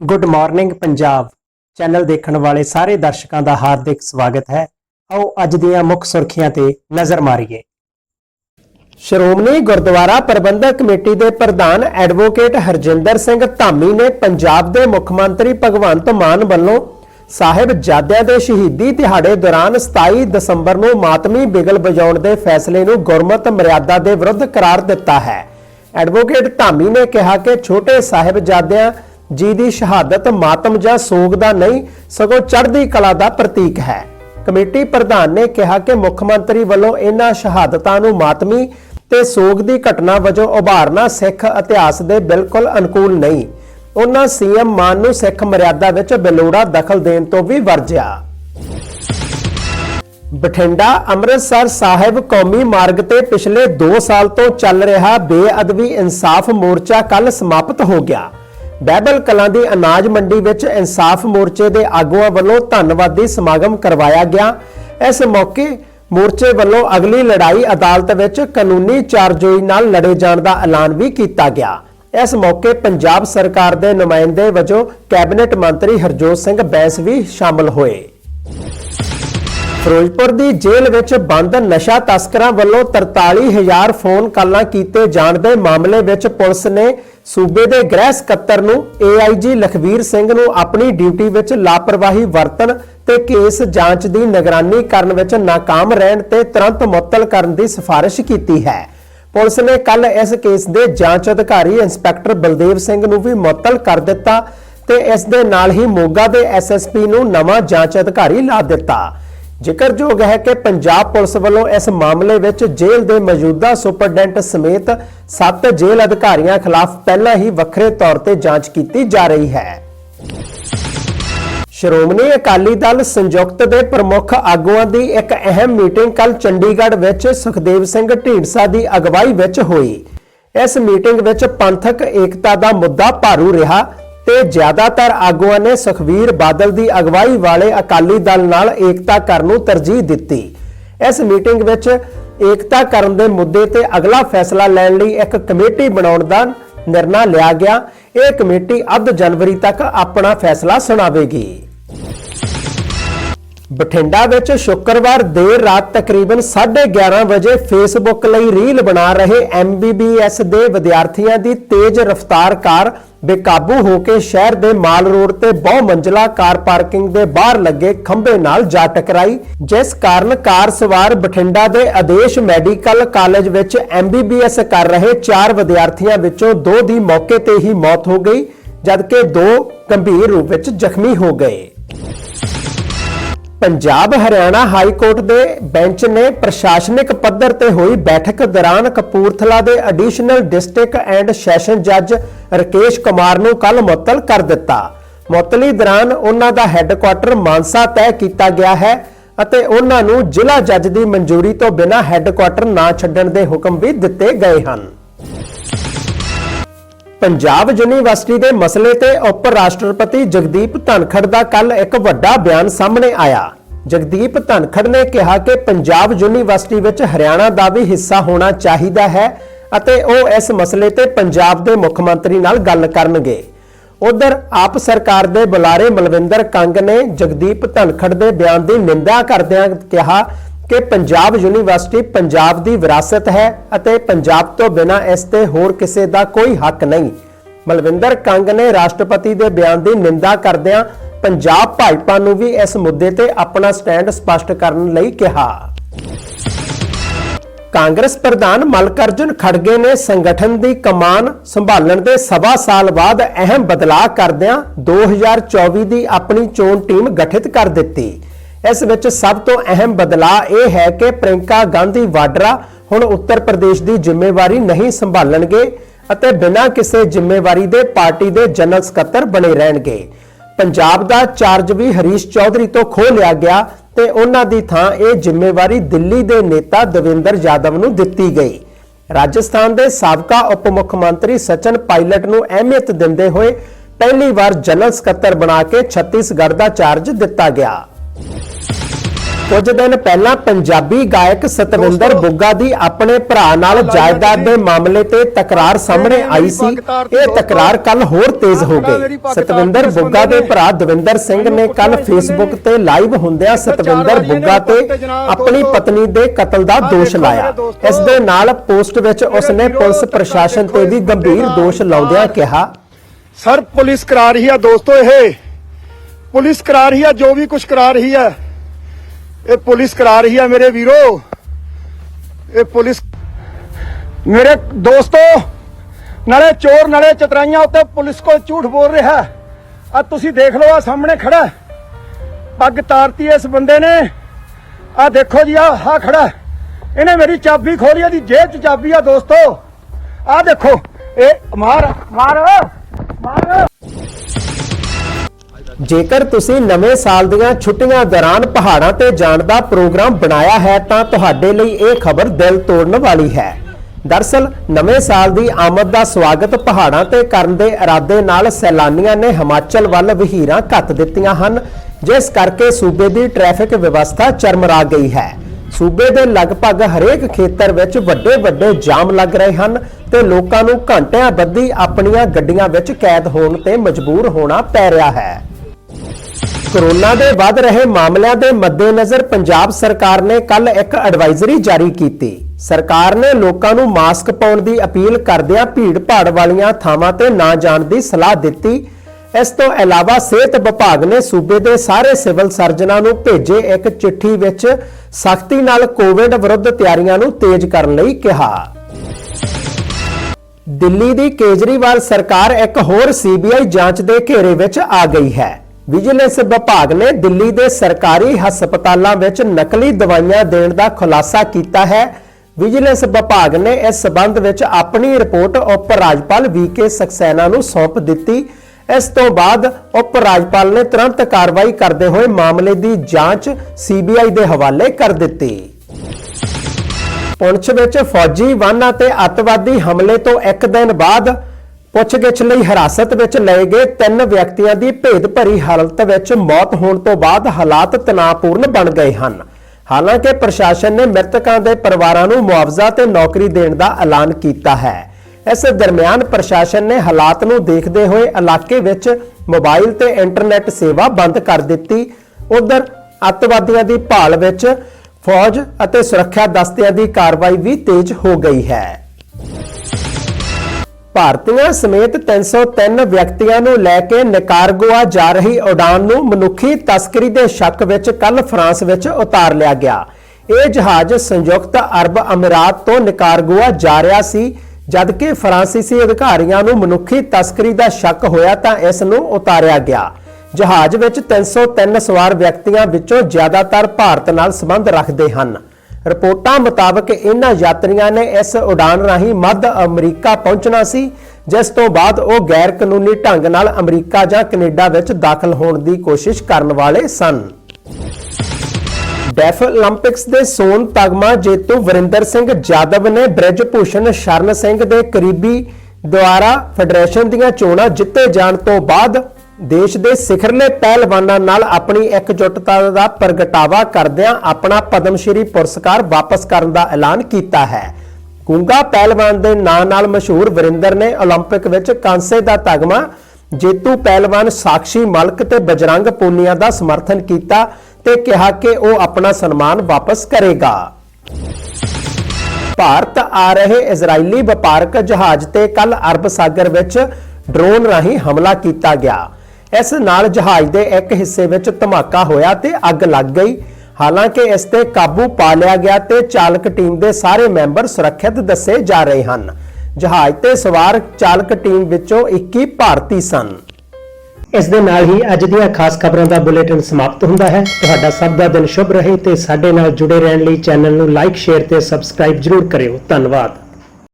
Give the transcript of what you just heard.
Good morning Punjab channel ਦੇਖਣ ਵਾਲੇ ਸਾਰੇ ਦਰਸ਼ਕਾਂ ਦਾ ਹਾਰਦਿਕ ਸਵਾਗਤ ਹੈ। ਆਓ ਅੱਜ ਦੀਆਂ ਮੁੱਖ ਸੁਰਖੀਆਂ ਤੇ ਨਜ਼ਰ ਮਾਰੀਏ। ਸ਼੍ਰੋਮਣੀ ਗੁਰਦੁਆਰਾ ਪ੍ਰਬੰਧਕ ਕਮੇਟੀ ਦੇ ਪ੍ਰਧਾਨ ਐਡਵੋਕੇਟ ਹਰਜਿੰਦਰ ਸਿੰਘ ਧਾਮੀ ਨੇ ਪੰਜਾਬ ਦੇ ਮੁੱਖ ਮੰਤਰੀ ਭਗਵੰਤ ਮਾਨ ਵੱਲੋਂ ਸਾਹਿਬ ਜਾਦਿਆਂ ਦੇ ਸ਼ਹੀਦੀ ਦਿਹਾੜੇ ਦੌਰਾਨ 27 ਦਸੰਬਰ ਨੂੰ ਮਾਤਮੀ ਬਿਗਲ ਵਜਾਉਣ ਦੇ ਫੈਸਲੇ ਨੂੰ ਗੁਰਮਤ ਮਰਿਆਦਾ ਦੇ ਵਿਰੁੱਧ ਕਰਾਰ ਦਿੱਤਾ ਹੈ। ਐਡਵੋਕੇਟ ਧਾਮੀ ਨੇ ਕਿਹਾ ਕਿ ਛੋਟੇ ਸਾਹਿਬਜ਼ਾਦਿਆਂ ਜੀ ਦੀ ਸ਼ਹਾਦਤ ਮਾਤਮ ਜਾਂ ਸੋਗ ਦਾ ਨਹੀਂ, ਸਗੋਂ ਚੜ੍ਹਦੀ ਕਲਾ ਦਾ ਪ੍ਰਤੀਕ ਹੈ। ਕਮੇਟੀ ਪ੍ਰਧਾਨ ਨੇ ਕਿਹਾ ਕਿ ਮੁੱਖ ਮੰਤਰੀ ਵੱਲੋਂ ਇਹਨਾਂ ਸ਼ਹਾਦਤਾਂ ਨੂੰ ਮਾਤਮੀ ਤੇ ਸੋਗ ਦੀ ਘਟਨਾ ਵਜੋਂ ਉਭਾਰਨਾ ਸਿੱਖ ਇਤਿਹਾਸ ਦੇ ਬਿਲਕੁਲ ਅਨੁਕੂਲ ਨਹੀਂ। ਉਹਨਾਂ ਸੀਐਮ ਮਾਨ ਨੂੰ ਸਿੱਖ ਮਰਿਆਦਾ ਵਿੱਚ ਬੇਲੋੜਾ ਦਖਲ ਦੇਣ ਤੋਂ ਵੀ ਵਰਜਿਆ। ਬਠਿੰਡਾ ਅੰਮ੍ਰਿਤਸਰ ਸਾਹਿਬ ਕੌਮੀ ਮਾਰਗ ਤੇ ਪਿਛਲੇ 2 ਸਾਲ ਤੋਂ ਚੱਲ ਰਿਹਾ ਬੇਅਦਬੀ ਇਨਸਾਫ ਮੋਰਚਾ ਕੱਲ ਸਮਾਪਤ ਹੋ ਗਿਆ। ਬੈਬਲ ਕਲਾਂ ਦੀ ਅਨਾਜ ਮੰਡੀ ਵਿੱਚ ਇਨਸਾਫ ਮੋਰਚੇ ਦੇ ਆਗੂਆਂ ਵੱਲੋਂ ਧੰਨਵਾਦੀ ਸਮਾਗਮ ਕਰਵਾਇਆ ਗਿਆ। ਇਸ ਮੌਕੇ ਮੋਰਚੇ ਵੱਲੋਂ ਅਗਲੀ ਲੜਾਈ ਅਦਾਲਤ ਵਿੱਚ ਕਾਨੂੰਨੀ ਚਾਰਜੋਈ ਨਾਲ ਲੜੇ ਜਾਣ ਦਾ ਐਲਾਨ ਵੀ ਕੀਤਾ ਗਿਆ। ਇਸ ਮੌਕੇ ਪੰਜਾਬ ਸਰਕਾਰ ਦੇ ਨੁਮਾਇੰਦੇ ਵਜੋਂ ਕੈਬਨਿਟ ਮੰਤਰੀ ਹਰਜੋਤ ਸਿੰਘ ਬੈਂਸ ਵੀ ਸ਼ਾਮਲ ਹੋਏ। ਫਿਰੋਜ਼ਪੁਰ ਦੀ ਜੇਲ੍ਹ ਵਿੱਚ ਬੰਦ ਨਸ਼ਾ ਤਸਕਰਾਂ ਵੱਲੋਂ 43000 ਫੋਨ ਕਾਲਾਂ ਕੀਤੇ ਜਾਣ ਦੇ ਮਾਮਲੇ ਵਿੱਚ ਪੁਲਿਸ ਨੇ ਸੂਬੇ ਦੇ ਗ੍ਰਹਿ ਸਕੱਤਰ ਨੂੰ ਏਆਈਜੀ ਲਖਵੀਰ ਸਿੰਘ ਨੂੰ ਆਪਣੀ ਡਿਊਟੀ ਵਿੱਚ ਲਾਪਰਵਾਹੀ ਵਰਤਣ ਤੇ ਕੇਸ ਜਾਂਚ ਦੀ ਨਿਗਰਾਨੀ ਕਰਨ ਵਿੱਚ ਨਾਕਾਮ ਰਹਿਣ ਤੇ ਤੁਰੰਤ ਮੁਅੱਤਲ ਕਰਨ ਦੀ ਸਿਫਾਰਿਸ਼ ਕੀਤੀ ਹੈ। ਪੁਲਿਸ ਨੇ ਕੱਲ ਇਸ ਕੇਸ ਦੇ ਜਾਂਚ ਅਧਿਕਾਰੀ ਇੰਸਪੈਕਟਰ ਬਲਦੇਵ ਸਿੰਘ ਨੂੰ ਵੀ ਮੁਅੱਤਲ ਕਰ ਦਿੱਤਾ ਤੇ ਇਸ ਦੇ ਨਾਲ ਹੀ ਮੋਗਾ ਦੇ ਐਸਐਸਪੀ ਨੂੰ ਨਵਾਂ ਜਾਂਚ ਅਧਿਕਾਰੀ ਲਾ ਦਿੱਤਾ। ਜ਼ਿਕਰਯੋਗ ਹੈ ਕਿ ਪੰਜਾਬ ਪੁਲਿਸ ਵੱਲੋਂ ਇਸ ਮਾਮਲੇ ਵਿੱਚ ਜੇਲ੍ਹ ਦੇ ਮੌਜੂਦਾ ਸੁਪਰਡੈਂਟ ਸਮੇਤ 7 ਜੇਲ੍ਹ ਅਧਿਕਾਰੀਆਂ ਖਿਲਾਫ ਪਹਿਲਾਂ ਹੀ ਵੱਖਰੇ ਤੌਰ ਤੇ ਜਾਂਚ ਕੀਤੀ ਜਾ ਰਹੀ ਹੈ। ਸ਼੍ਰੋਮਣੀ ਅਕਾਲੀ ਦਲ ਸੰਯੁਕਤ ਦੇ ਪ੍ਰਮੁੱਖ ਆਗੂਆਂ ਦੀ ਇੱਕ ਅਹਿਮ ਮੀਟਿੰਗ ਕੱਲ ਚੰਡੀਗੜ੍ਹ ਵਿੱਚ ਸੁਖਦੇਵ ਸਿੰਘ ਢੀਂਡਸਾ ਦੀ ਅਗਵਾਈ ਵਿੱਚ ਹੋਈ। ਇਸ ਮੀਟਿੰਗ ਵਿੱਚ ਪੰਥਕ ਏਕਤਾ ਦਾ ਮੁੱਦਾ ਭਾਰੂ ਰਿਹਾ ਤੇ ਜ਼ਿਆਦਾਤਰ ਆਗੂਆਂ ਨੇ ਸੁਖਵੀਰ ਬਾਦਲ ਦੀ ਅਗਵਾਈ ਵਾਲੇ ਅਕਾਲੀ ਦਲ ਨਾਲ ਏਕਤਾ ਕਰਨ ਨੂੰ ਤਰਜੀਹ ਦਿੱਤੀ। ਇਸ ਮੀਟਿੰਗ ਵਿੱਚ ਏਕਤਾ ਕਰਨ ਦੇ ਮੁੱਦੇ ਤੇ ਅਗਲਾ ਫੈਸਲਾ ਲੈਣ ਲਈ ਇੱਕ ਕਮੇਟੀ ਬਣਾਉਣ ਦਾ ਨਿਰਣਾ ਲਿਆ ਗਿਆ। ਇਹ ਕਮੇਟੀ ਅੱਧ ਜਨਵਰੀ ਤੱਕ ਆਪਣਾ ਫੈਸਲਾ ਸੁਣਾਵੇਗੀ। ਬਠਿੰਡਾ ਵਿੱਚ ਸ਼ੁੱਕਰਵਾਰ ਦੇਰ ਰਾਤ ਤਕਰੀਬਨ 11:30 ਵਜੇ ਫੇਸਬੁੱਕ ਲਈ ਰੀਲ ਬਣਾ ਰਹੇ ਐਮਬੀਬੀਐਸ ਦੇ ਵਿਦਿਆਰਥੀਆਂ ਦੀ ਤੇਜ਼ ਰਫ਼ਤਾਰ ਕਾਰ ਬੇਕਾਬੂ ਹੋ ਕੇ ਸ਼ਹਿਰ ਦੇ ਮਾਲ ਰੋਡ ਤੇ ਬਹੁ ਮੰਜ਼ਲਾ ਕਾਰ ਪਾਰਕਿੰਗ ਦੇ ਬਾਹਰ ਲੱਗੇ ਖੰਭੇ ਨਾਲ ਜਾ ਟਕਰਾਈ, ਜਿਸ ਕਾਰਨ ਕਾਰ ਸਵਾਰ ਬਠਿੰਡਾ ਦੇ ਆਦੇਸ਼ ਮੈਡੀਕਲ ਕਾਲਜ ਵਿੱਚ ਐਮਬੀਬੀਐਸ ਕਰ ਰਹੇ 4 ਵਿਦਿਆਰਥੀਆਂ ਵਿੱਚੋਂ 2 ਦੀ ਮੌਕੇ ਤੇ ਹੀ ਮੌਤ ਹੋ ਗਈ, ਜਦਕਿ 2 ਗੰਭੀਰ ਰੂਪ ਵਿੱਚ ਜ਼ਖਮੀ ਹੋ ਗਏ। ਪੰਜਾਬ ਹਰਿਆਣਾ ਹਾਈ ਕੋਰਟ ਦੇ ਬੈਂਚ ਨੇ ਪ੍ਰਸ਼ਾਸਨਿਕ ਪੱਧਰ ਤੇ ਹੋਈ ਬੈਠਕ ਦੌਰਾਨ ਕਪੂਰਥਲਾ ਦੇ ਐਡੀਸ਼ਨਲ ਡਿਸਟ੍ਰਿਕਟ ਐਂਡ ਸੈਸ਼ਨ ਜੱਜ ਰਕੇਸ਼ ਕੁਮਾਰ ਨੂੰ ਕੱਲ ਮੁਅੱਤਲ ਕਰ ਦਿੱਤਾ। ਮੁਅੱਤਲੀ ਦੌਰਾਨ ਉਹਨਾਂ ਦਾ ਹੈੱਡਕੁਆਟਰ ਮਾਨਸਾ ਤੈਅ ਕੀਤਾ ਗਿਆ ਹੈ ਅਤੇ ਉਹਨਾਂ ਨੂੰ ਜ਼ਿਲ੍ਹਾ ਜੱਜ ਦੀ ਮਨਜ਼ੂਰੀ ਤੋਂ ਬਿਨਾਂ ਹੈੱਡਕੁਆਟਰ ਨਾ ਛੱਡਣ ਦੇ ਹੁਕਮ ਵੀ ਦਿੱਤੇ ਗਏ ਹਨ। ਪੰਜਾਬ ਯੂਨੀਵਰਸਿਟੀ ਦੇ ਮਸਲੇ ਤੇ ਉਪ ਰਾਸ਼ਟਰਪਤੀ ਜਗਦੀਪ ਧਨਖੜ ਦਾ ਕੱਲ ਇੱਕ ਵੱਡਾ ਬਿਆਨ ਸਾਹਮਣੇ ਆਇਆ। ਜਗਦੀਪ ਧਨਖੜ ਨੇ ਕਿਹਾ ਕਿ ਪੰਜਾਬ ਯੂਨੀਵਰਸਿਟੀ ਵਿੱਚ ਹਰਿਆਣਾ ਦਾ ਵੀ ਹਿੱਸਾ ਹੋਣਾ ਚਾਹੀਦਾ ਹੈ ਅਤੇ ਉਹ ਇਸ ਮਸਲੇ ਤੇ ਪੰਜਾਬ ਦੇ ਮੁੱਖ ਮੰਤਰੀ ਨਾਲ ਗੱਲ ਕਰਨਗੇ। ਉਧਰ ਆਪ ਸਰਕਾਰ ਦੇ ਬੁਲਾਰੇ ਮਲਵਿੰਦਰ ਕੰਗ ਨੇ ਜਗਦੀਪ ਧਨਖੜ ਦੇ ਬਿਆਨ ਦੀ ਨਿੰਦਾ ਕਰਦਿਆਂ ਕਿਹਾ ਕਿ ਪੰਜਾਬ ਯੂਨੀਵਰਸਿਟੀ ਪੰਜਾਬ ਦੀ ਵਿਰਾਸਤ ਹੈ ਅਤੇ ਪੰਜਾਬ ਤੋਂ ਬਿਨਾਂ ਇਸ ਤੇ ਹੋਰ ਕਿਸੇ ਦਾ ਕੋਈ ਹੱਕ ਨਹੀਂ। ਮਲਵਿੰਦਰ ਕੰਗ ਨੇ ਰਾਸ਼ਟਰਪਤੀ ਦੇ ਬਿਆਨ ਦੀ ਨਿੰਦਾ ਕਰਦਿਆਂ ਪੰਜਾਬ ਭਾਜਪਾ ਨੂੰ ਵੀ ਇਸ ਮੁੱਦੇ ਤੇ ਆਪਣਾ ਸਟੈਂਡ ਸਪਸ਼ਟ ਕਰਨ ਲਈ ਕਿਹਾ। ਕਾਂਗਰਸ ਪ੍ਰਧਾਨ ਮਲਕਰਜਨ ਖੜਗੇ ਨੇ ਸੰਗਠਨ ਦੀ ਕਮਾਨ ਸੰਭਾਲਣ ਦੇ ਸਵਾ ਸਾਲ ਬਾਅਦ ਅਹਿਮ ਬਦਲਾਅ ਕਰਦਿਆਂ 2024 ਦੀ ਆਪਣੀ ਚੋਣ ਟੀਮ ਗਠਿਤ ਕਰ ਦਿੱਤੀ। ਇਸ ਵਿੱਚ ਸਭ ਤੋਂ ਅਹਿਮ ਬਦਲਾਅ ਇਹ ਹੈ ਕਿ ਪ੍ਰਿੰਕਾ ਗਾਂਧੀ ਵਾਡਰਾ ਹੁਣ ਉੱਤਰ ਪ੍ਰਦੇਸ਼ ਦੀ ਜ਼ਿੰਮੇਵਾਰੀ ਨਹੀਂ ਸੰਭਾਲਣਗੇ। ਅਤੇ ਬਿਨਾਂ ਕਿਸੇ ਜ਼ਿੰਮੇਵਾਰੀ ਦੇ ਪਾਰਟੀ ਦੇ ਜਨਰਲ ਸਕੱਤਰ ਬਣੇ ਰਹਿਣਗੇ। ਪੰਜਾਬ ਦਾ ਚਾਰਜ ਵੀ ਹਰੀਸ਼ ਚੌਧਰੀ ਤੋਂ ਖੋਹ ਲਿਆ ਗਿਆ ਤੇ ਉਹਨਾਂ ਦੀ ਥਾਂ ਇਹ ਜ਼ਿੰਮੇਵਾਰੀ ਦਿੱਲੀ ਦੇ ਨੇਤਾ ਦਵਿੰਦਰ ਯਾਦਵ ਨੂੰ ਦਿੱਤੀ ਗਈ। ਰਾਜਸਥਾਨ ਦੇ ਸਾਬਕਾ ਉਪ ਮੁੱਖ ਮੰਤਰੀ ਸਚਨ ਪਾਇਲਟ ਨੂੰ ਅਹਿਮੀਅਤ ਦਿੰਦੇ ਹੋਏ ਪਹਿਲੀ ਵਾਰ ਜਨਰਲ ਸਕੱਤਰ ਬਣਾ ਕੇ ਛੱਤੀਸਗੜ੍ਹ ਦਾ ਚਾਰਜ ਦਿੱਤਾ ਗਿਆ। ਕੁਝ ਦਿਨ ਪਹਿਲਾਂ ਪੰਜਾਬੀ ਗਾਇਕ ਸਤਵਿੰਦਰ ਬੁੱਗਾ ਦੀ ਆਪਣੇ ਭਰਾ ਨਾਲ ਜਾਇਦਾਦ ਦੇ ਮਾਮਲੇ ਤੇ ਤਕਰਾਰ ਸਾਹਮਣੇ ਆਈ ਸੀ। ਇਹ ਤਕਰਾਰ ਕੱਲ ਹੋਰ ਤੇਜ਼ ਹੋ ਗਈ। ਸਤਵਿੰਦਰ ਬੁੱਗਾ ਦੇ ਭਰਾ ਦਵਿੰਦਰ ਸਿੰਘ ਨੇ ਕੱਲ ਫੇਸਬੁੱਕ ਤੇ ਲਾਈਵ ਹੁੰਦਿਆਂ ਸਤਵਿੰਦਰ ਬੁੱਗਾ ਤੇ ਆਪਣੀ ਪਤਨੀ ਦੇ ਕਤਲ ਦਾ ਦੋਸ਼ ਲਾਇਆ। ਇਸ ਦੇ ਨਾਲ ਪੋਸਟ ਵਿੱਚ ਉਸਨੇ ਪੁਲਿਸ ਪ੍ਰਸ਼ਾਸਨ ਤੇ ਵੀ ਗੰਭੀਰ ਦੋਸ਼ ਲਾਉਂਦਿਆਂ ਕਿਹਾ। ਸਰ ਪੁਲਿਸ ਕਰਾ ਰਹੀ ਹੈ ਦੋਸਤੋ ਇਹ। ਪੁਲਿਸ ਕਰਾ ਰਹੀ ਹੈ ਜੋ ਵੀ ਕੁਝ ਕਰਾ ਰਹੀ ਹੈ ਇਹ ਪੁਲਿਸ ਕਰਾ ਰਹੀ ਹੈ ਮੇਰੇ ਵੀਰੋ। ਇਹ ਪੁਲਿਸ ਮੇਰੇ ਦੋਸਤੋ, ਨਾਲੇ ਚੋਰ ਨਾਲੇ ਚਤਰਾਈਆਂ ਉੱਤੇ ਪੁਲਿਸ ਕੋਲ ਝੂਠ ਬੋਲ ਰਿਹਾ ਆ ਤੁਸੀਂ ਦੇਖ ਲਓ, ਆ ਸਾਹਮਣੇ ਖੜਾ ਹੈ। ਪੱਗ ਤਾਰਤੀ ਇਸ ਬੰਦੇ ਨੇ। ਆ ਦੇਖੋ ਜੀ, ਆ ਹਾ ਖੜਾ ਇਹਨੇ ਮੇਰੀ ਚਾਬੀ ਖੋਲੀ, ਇਹਦੀ ਜੇਬ 'ਚ ਚਾਬੀ ਆ ਦੋਸਤੋ। ਆ ਦੇਖੋ, ਇਹ ਮਾਰ ਮਾਰ ਮਾਰ। ਜੇਕਰ ਤੁਸੀਂ ਨਵੇਂ ਸਾਲ ਦੀਆਂ ਛੁੱਟੀਆਂ ਦੌਰਾਨ ਪਹਾੜਾਂ ਤੇ ਜਾਣ ਦਾ ਪ੍ਰੋਗਰਾਮ ਬਣਾਇਆ ਹੈ, ਤਾਂ ਤੁਹਾਡੇ ਲਈ ਇਹ ਖਬਰ ਦਿਲ ਤੋੜਨ ਵਾਲੀ ਹੈ। ਦਰਸਲ, ਨਵੇਂ ਸਾਲ ਦੀ ਆਮਦ ਦਾ ਸਵਾਗਤ ਪਹਾੜਾਂ ਤੇ ਕਰਨ ਦੇ ਇਰਾਦੇ ਨਾਲ ਸੈਲਾਨੀਆਂ ਨੇ ਹਿਮਾਚਲ ਵੱਲ ਵਹੀਰਾਂ ਘੱਟ ਦਿੱਤੀਆਂ ਹਨ, ਜਿਸ ਕਰਕੇ ਸੂਬੇ ਦੀ ਟ੍ਰੈਫਿਕ ਵਿਵਸਥਾ ਚਰਮਰਾ ਗਈ ਹੈ। ਸੂਬੇ ਦੇ ਲਗਭਗ ਹਰੇਕ ਖੇਤਰ ਵਿੱਚ ਵੱਡੇ ਵੱਡੇ ਜਾਮ ਲੱਗ ਰਹੇ ਹਨ ਤੇ ਲੋਕਾਂ ਨੂੰ ਘੰਟਿਆਂ ਬੱਧੀ ਆਪਣੀਆਂ ਗੱਡੀਆਂ ਵਿੱਚ ਕੈਦ ਹੋਣ ਤੇ ਮਜਬੂਰ ਹੋਣਾ ਪੈ ਰਿਹਾ ਹੈ। ਕੋਰੋਨਾ ਦੇ ਵੱਧ ਰਹੇ ਮਾਮਲਿਆਂ ਦੇ ਮੱਦੇਨਜ਼ਰ ਪੰਜਾਬ ਸਰਕਾਰ ਨੇ ਕੱਲ ਇੱਕ ਐਡਵਾਈਜ਼ਰੀ ਜਾਰੀ ਕੀਤੀ। ਸਰਕਾਰ ਨੇ ਲੋਕਾਂ ਨੂੰ ਮਾਸਕ ਪਾਉਣ ਦੀ ਅਪੀਲ ਕਰਦਿਆਂ ਭੀੜ-ਭਾੜ ਵਾਲੀਆਂ ਥਾਵਾਂ ਤੇ ਨਾ ਜਾਣ ਦੀ ਸਲਾਹ ਦਿੱਤੀ। ਇਸ ਤੋਂ ਇਲਾਵਾ ਸਿਹਤ ਵਿਭਾਗ ਨੇ ਸੂਬੇ ਦੇ ਸਾਰੇ ਸਿਵਲ ਸਰਜਨਾਂ ਨੂੰ ਭੇਜੇ ਇੱਕ ਚਿੱਠੀ ਵਿੱਚ ਸਖਤੀ ਨਾਲ ਕੋਵਿਡ ਵਿਰੁੱਧ ਤਿਆਰੀਆਂ ਨੂੰ ਤੇਜ਼ ਕਰਨ ਲਈ ਕਿਹਾ। ਦਿੱਲੀ ਦੀ ਕੇਜਰੀਵਾਲ ਸਰਕਾਰ ਇੱਕ ਹੋਰ ਸੀਬੀਆਈ ਜਾਂਚ ਦੇ ਘੇਰੇ ਵਿੱਚ ਆ ਗਈ ਹੈ। ਵਿਜੀਲੈਂਸ ਵਿਭਾਗ ਨੇ ਦਿੱਲੀ ਦੇ ਸਰਕਾਰੀ ਹਸਪਤਾਲਾਂ ਵਿੱਚ ਨਕਲੀ ਦਵਾਈਆਂ ਦੇਣ ਦਾ ਖੁਲਾਸਾ ਕੀਤਾ ਹੈ। ਵਿਜੀਲੈਂਸ ਵਿਭਾਗ ਨੇ ਇਸ ਸਬੰਧ ਵਿੱਚ ਆਪਣੀ ਰਿਪੋਰਟ ਉਪ ਰਾਜਪਾਲ ਵੀਕੇ ਸਕਸੈਨਾ ਨੂੰ ਸੌਂਪ ਦਿੱਤੀ। ਇਸ ਤੋਂ ਬਾਅਦ ਉਪ ਰਾਜਪਾਲ ਨੇ ਤੁਰੰਤ ਕਾਰਵਾਈ ਕਰਦੇ ਹੋਏ ਮਾਮਲੇ ਦੀ ਜਾਂਚ ਸੀਬੀਆਈ ਦੇ ਹਵਾਲੇ ਕਰ ਦਿੱਤੀ। ਪੁੰਛ ਵਿੱਚ ਫੌਜੀ ਵਾਹਨਾਂ ਤੇ ਅੱਤਵਾਦੀ ਹਮਲੇ ਤੋਂ ਇੱਕ ਦਿਨ ਬਾਅਦ ਪੁੱਛਗਿੱਛ ਲਈ ਹਿਰਾਸਤ ਵਿੱਚ ਲਏ ਗਏ ਤਿੰਨ ਵਿਅਕਤੀਆਂ ਦੀ ਭੇਦ ਭਰੀ ਹਾਲਤ ਵਿੱਚ ਮੌਤ ਹੋਣ ਤੋਂ ਬਾਅਦ ਹਾਲਾਤ ਤਣਾਅਪੂਰਨ ਬਣ ਗਏ ਹਨ। ਹਾਲਾਂਕਿ ਪ੍ਰਸ਼ਾਸਨ ਨੇ ਮ੍ਰਿਤਕਾਂ ਦੇ ਪਰਿਵਾਰਾਂ ਨੂੰ ਮੁਆਵਜ਼ਾ ਤੇ ਨੌਕਰੀ ਦੇਣ ਦਾ ਐਲਾਨ ਕੀਤਾ ਹੈ। ਇਸ ਦਰਮਿਆਨ ਪ੍ਰਸ਼ਾਸਨ ਨੇ ਹਾਲਾਤ ਨੂੰ ਦੇਖਦੇ ਹੋਏ ਇਲਾਕੇ ਵਿੱਚ ਮੋਬਾਈਲ ਤੇ ਇੰਟਰਨੈਟ ਸੇਵਾ ਬੰਦ ਕਰ ਦਿੱਤੀ। ਉਧਰ ਅੱਤਵਾਦੀਆਂ ਦੀ ਭਾਲ ਵਿੱਚ ਫੌਜ ਅਤੇ ਸੁਰੱਖਿਆ ਦਸਤਿਆਂ ਦੀ ਕਾਰਵਾਈ ਵੀ ਤੇਜ਼ ਹੋ ਗਈ ਹੈ। ਭਾਰਤੀਆਂ ਸਮੇਤ 303 ਵਿਅਕਤੀਆਂ ਨੂੰ ਲੈ ਕੇ ਨਿਕਾਰਗੁਆ ਜਾ ਰਹੀ ਉਡਾਨ ਨੂੰ ਮਨੁੱਖੀ ਤਸਕਰੀ ਦੇ ਸ਼ੱਕ ਵਿੱਚ ਕੱਲ ਫਰਾਂਸ ਵਿੱਚ ਉਤਾਰ ਲਿਆ ਗਿਆ। ਇਹ ਜਹਾਜ਼ ਸੰਯੁਕਤ ਅਰਬ ਅਮੀਰਾਤ ਤੋਂ ਨਿਕਾਰਗੁਆ ਜਾ ਰਿਹਾ ਸੀ, ਜਦਕਿ ਫਰਾਂਸੀਸੀ ਅਧਿਕਾਰੀਆਂ ਨੂੰ ਮਨੁੱਖੀ ਤਸਕਰੀ ਦਾ ਸ਼ੱਕ ਹੋਇਆ ਤਾਂ ਇਸ ਨੂੰ ਉਤਾਰਿਆ ਗਿਆ। ਜਹਾਜ਼ ਵਿੱਚ 303 ਸਵਾਰ ਵਿਅਕਤੀਆਂ ਵਿੱਚੋਂ ਜ਼ਿਆਦਾਤਰ ਭਾਰਤ ਨਾਲ ਸੰਬੰਧ ਰੱਖਦੇ ਹਨ। ਰਿਪੋਰਟਾਂ ਮੁਤਾਬਕ ਇਹਨਾਂ ਯਾਤਰੀਆਂ ਨੇ ਇਸ ਉਡਾਨ ਰਾਹੀਂ ਮੱਧ ਅਮਰੀਕਾ ਪਹੁੰਚਣਾ ਸੀ, ਜਿਸ ਤੋਂ ਬਾਅਦ ਉਹ ਗੈਰ ਕਾਨੂੰਨੀ ਢੰਗ ਨਾਲ ਅਮਰੀਕਾ ਜਾਂ ਕੈਨੇਡਾ ਵਿੱਚ ਦਾਖਲ ਹੋਣ ਦੀ ਕੋਸ਼ਿਸ਼ ਕਰਨ ਵਾਲੇ ਸਨ। ਡੈਫ 올림픽ਸ ਦੇ ਸੋਨ ਤਗਮਾ ਜੇਤੂ ਵਰਿੰਦਰ ਸਿੰਘ ਜਾਦਵ ਨੇ ਬ੍ਰਿਜ ਭੂਸ਼ਣ ਸ਼ਰਨ ਸਿੰਘ ਦੇ ਕਰੀਬੀ ਦੁਆਰਾ ਫੈਡਰੇਸ਼ਨ ਦੀਆਂ ਚੋਣਾਂ ਜਿੱਤੇ ਜਾਣ ਤੋਂ ਬਾਅਦ ਦੇਸ਼ ਦੇ ਸਿਖਰਲੇ ਪਹਿਲਵਾਨਾਂ ਨਾਲ ਆਪਣੀ ਇਕਜੁੱਟਤਾ ਦਾ ਪ੍ਰਗਟਾਵਾ ਕਰਦਿਆਂ ਆਪਣਾ ਪਦਮ ਸ਼੍ਰੀ ਪੁਰਸਕਾਰ ਵਾਪਸ ਕਰਨ ਦਾ ਐਲਾਨ ਕੀਤਾ ਹੈ ਗੁੰਗਾ ਪਹਿਲਵਾਨ ਦੇ ਨਾਂ ਨਾਲ ਮਸ਼ਹੂਰ ਵਰਿੰਦਰ ਨੇ 올림픽 ਵਿੱਚ ਕਾਂਸੇ ਦਾ ਤਗਮਾ ਜੇਤੂ ਪਹਿਲਵਾਨ ਸਾਕਸ਼ੀ ਮਲਕ ਤੇ ਬਜਰੰਗ ਪੂਨੀਆ ਦਾ ਸਮਰਥਨ ਕੀਤਾ ਤੇ ਕਿਹਾ ਕਿ ਉਹ ਆਪਣਾ ਸਨਮਾਨ ਵਾਪਸ ਕਰੇਗਾ ਭਾਰਤ ਆ ਰਹੇ ਇਜ਼ਰਾਈਲੀ ਵਪਾਰਕ ਜਹਾਜ਼ ਤੇ ਕੱਲ ਅਰਬ ਸਾਗਰ ਵਿੱਚ ਡਰੋਨ ਰਾਹੀਂ ਹਮਲਾ ਕੀਤਾ ਗਿਆ ਇਸ ਨਾਲ ਜਹਾਜ਼ ਦੇ ਇੱਕ ਹਿੱਸੇ ਵਿੱਚ ਧਮਾਕਾ ਹੋਇਆ ਤੇ ਅੱਗ ਲੱਗ ਗਈ। ਹਾਲਾਂਕਿ ਇਸ ਤੇ ਕਾਬੂ ਪਾ ਲਿਆ ਗਿਆ ਤੇ ਚਾਲਕ ਟੀਮ ਦੇ ਸਾਰੇ ਮੈਂਬਰ ਸੁਰੱਖਿਅਤ ਦੱਸੇ ਜਾ ਰਹੇ ਹਨ। ਜਹਾਜ਼ ਤੇ ਸਵਾਰ ਚਾਲਕ ਟੀਮ ਵਿੱਚੋਂ 21 ਭਾਰਤੀ ਸਨ। ਇਸ ਦੇ ਨਾਲ ਹੀ ਅੱਜ ਦੀਆਂ ਖਾਸ ਖਬਰਾਂ ਦਾ ਬੁਲੇਟਿਨ ਸਮਾਪਤ ਹੁੰਦਾ ਹੈ। ਤੁਹਾਡਾ ਸਭ ਦਾ ਦਿਨ ਸ਼ੁਭ ਰਹੇ ਤੇ ਸਾਡੇ ਨਾਲ ਜੁੜੇ ਰਹਿਣ ਲਈ ਚੈਨਲ ਨੂੰ ਲਾਈਕ, ਸ਼ੇਅਰ ਤੇ ਸਬਸਕ੍ਰਾਈਬ ਜਰੂਰ ਕਰਿਓ। ਧੰਨਵਾਦ।